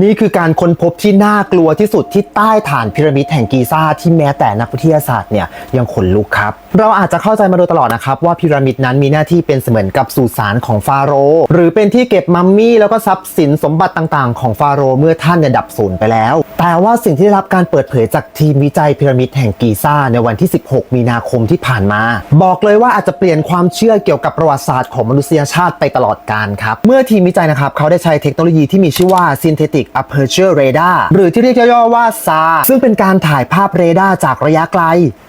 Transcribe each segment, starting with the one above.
นี่คือการค้นพบที่น่ากลัวที่สุดที่ใต้ฐานพีระมิดแห่งกีซ่าที่แม้แต่นักวิทยาศาสตร์เนี่ยยังขนลุกครับ เราอาจจะเข้าใจมาโดยตลอดนะครับ ว่าพีระมิดนั้นมีหน้าที่เป็นเสมือนกับสุสานของฟาโรห์หรือเป็นที่เก็บมัมมี่แล้วก็ทรัพย์สินสมบัติต่างๆ ของฟาโรห์เมื่อท่านเนี่ยดับสูญไปแล้ว แต่ว่าสิ่งที่ได้รับการเปิดเผยจากทีมวิจัยพีระมิดแห่งกีซ่าในวันที่ 16 มีนาคมที่ผ่านมา บอกเลยว่าอาจจะเปลี่ยนความเชื่อเกี่ยวกับประวัติศาสตร์ของมนุษยชาติไปตลอดกาลครับ เมื่อทีมวิจัยนะครับ เขาได้ใช้เทคโนโลยีที่มีชื่อว่า Synthetic Aperture Radar หรือที่เรียกย่อๆว่า SAR ซึ่งเป็นการถ่ายภาพเรดาร์จากระยะไกล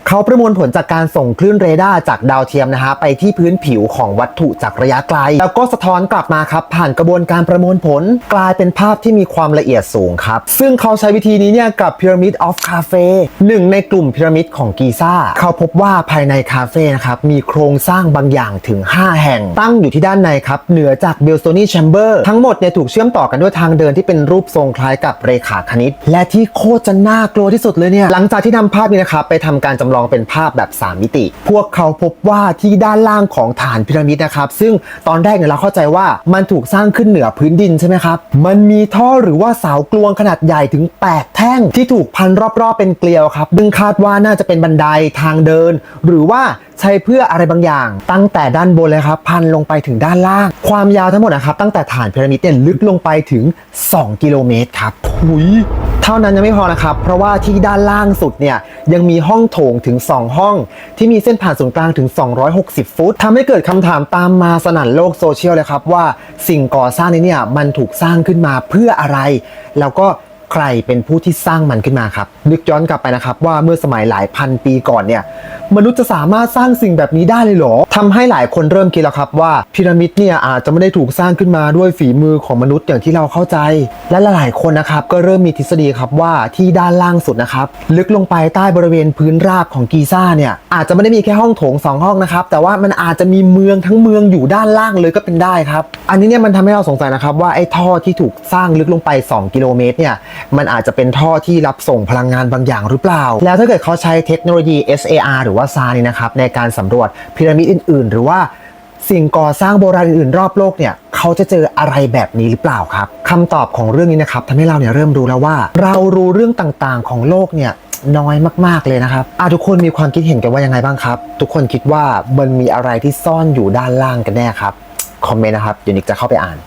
เขาประมวลผลจากการส่งคลื่นเรดาร์จากดาวเทียมนะฮะไปที่พื้นผิวของวัตถุจากระยะไกล แล้วก็สะท้อนกลับมาครับผ่านกระบวนการประมวลผล กลายเป็นภาพที่มีความละเอียดสูงครับซึ่งเขาใช้วิธีนี้เนี่ยกับ Pyramid of Cafe หนึ่งในกลุ่มพีระมิดของกีซ่า เขาพบว่าภายในคาเฟ่นะครับมีโครงสร้างบางอย่างถึง 5 แห่ง ตั้งอยู่ที่ด้านในครับ เหนือจากเบลโซนีแชมเบอร์ทั้งหมดเนี่ยถูกเชื่อมต่อกันด้วยทางเดินที่เป็นรูปทรงคล้ายกับเรขาคณิต และที่โคตรจะน่ากลัวที่สุดเลยเนี่ยหลังจากที่นำภาพนี้นะครับไปทำการจำลองเป็นภาพแบบ 3 มิติ พวกเขาพบว่าที่ด้านล่างของฐานพีระมิดนะครับซึ่งตอนแรกเนี่ยเราเข้าใจว่ามันถูกสร้างขึ้นเหนือพื้นดินใช่ไหมครับมันมีท่อหรือว่าเสากลวงขนาดใหญ่ถึง8แท่งที่ถูกพันรอบๆเป็นเกลียวครับซึ่งคาดว่าน่าจะเป็นบันไดทางเดิน หรือว่าใช้เพื่ออะไรบางอย่าง ตั้งแต่ด้านบนเลยครับ พันลงไปถึงด้านล่าง ความยาวทั้งหมดนะครับ ตั้งแต่ฐานพีระมิดเนี่ยลึกลงไปถึง 2 กิโลเมตรครับหุยเท่านั้นยังไม่พอนะครับ เพราะว่าที่ด้านล่างสุดเนี่ยยังมีห้องโถงถึง 2 ห้อง ที่มีเส้นผ่านศูนย์กลางถึง 260 ฟุตทำให้เกิดคำถามตามมาสนั่นโลกโซเชียลเลยครับว่าสิ่งก่อสร้างนี้เนี่ยมันถูกสร้างขึ้นมาเพื่ออะไร แล้วก็ ใครเป็นผู้ที่สร้างมันขึ้นมาครับ นึกย้อนกลับไปนะครับว่าเมื่อสมัยหลายพันปีก่อนเนี่ย มนุษย์จะสามารถสร้างสิ่งแบบนี้ได้เลยเหรอทำให้หลายคนเริ่มคิดแล้วครับว่าพีระมิดเนี่ยอาจจะไม่ได้ถูกสร้างขึ้นมาด้วยฝีมือของมนุษย์อย่างที่เราเข้าใจ และหลายคนนะครับก็เริ่มมีทฤษฎีครับว่าที่ด้านล่างสุดนะครับลึกลงไปใต้บริเวณพื้นราบของกีซ่าเนี่ยอาจจะไม่ได้มีแค่ห้องโถงสองห้องนะครับแต่ว่ามันอาจจะมีเมืองทั้งเมืองอยู่ด้านล่างเลยก็เป็นได้ครับ อันนี้เนี่ยมันทำให้เราสงสัยนะครับว่าไอ้ท่อที่ถูกสร้างลึกลงไป 2 กิโลเมตรเนี่ยมันอาจจะเป็นท่อที่รับส่งพลังงานบางอย่างหรือเปล่า แล้วถ้าเกิดเขาใช้เทคโนโลยี SAR หรือว่า SAR นี่นะครับในการสำรวจพีระมิดอื่น ๆ หรือว่าสิ่งก่อสร้างโบราณอื่นๆรอบโลกเนี่ยเขาจะเจออะไรแบบนี้หรือเปล่าครับคำตอบของเรื่องนี้นะครับทำให้เราเนี่ยเริ่มรู้แล้วว่า เรารู้เรื่องต่างๆ ของโลกเนี่ยน้อยมากๆเลยนะครับอะทุกคนมีความคิดเห็นกันว่ายังไงบ้างครับ ทุกคนคิดว่ามันมีอะไรที่ซ่อนอยู่ด้านล่างกันแน่ครับคอมเมนต์นะครับเดี๋ยวนิกจะเข้าไปอ่าน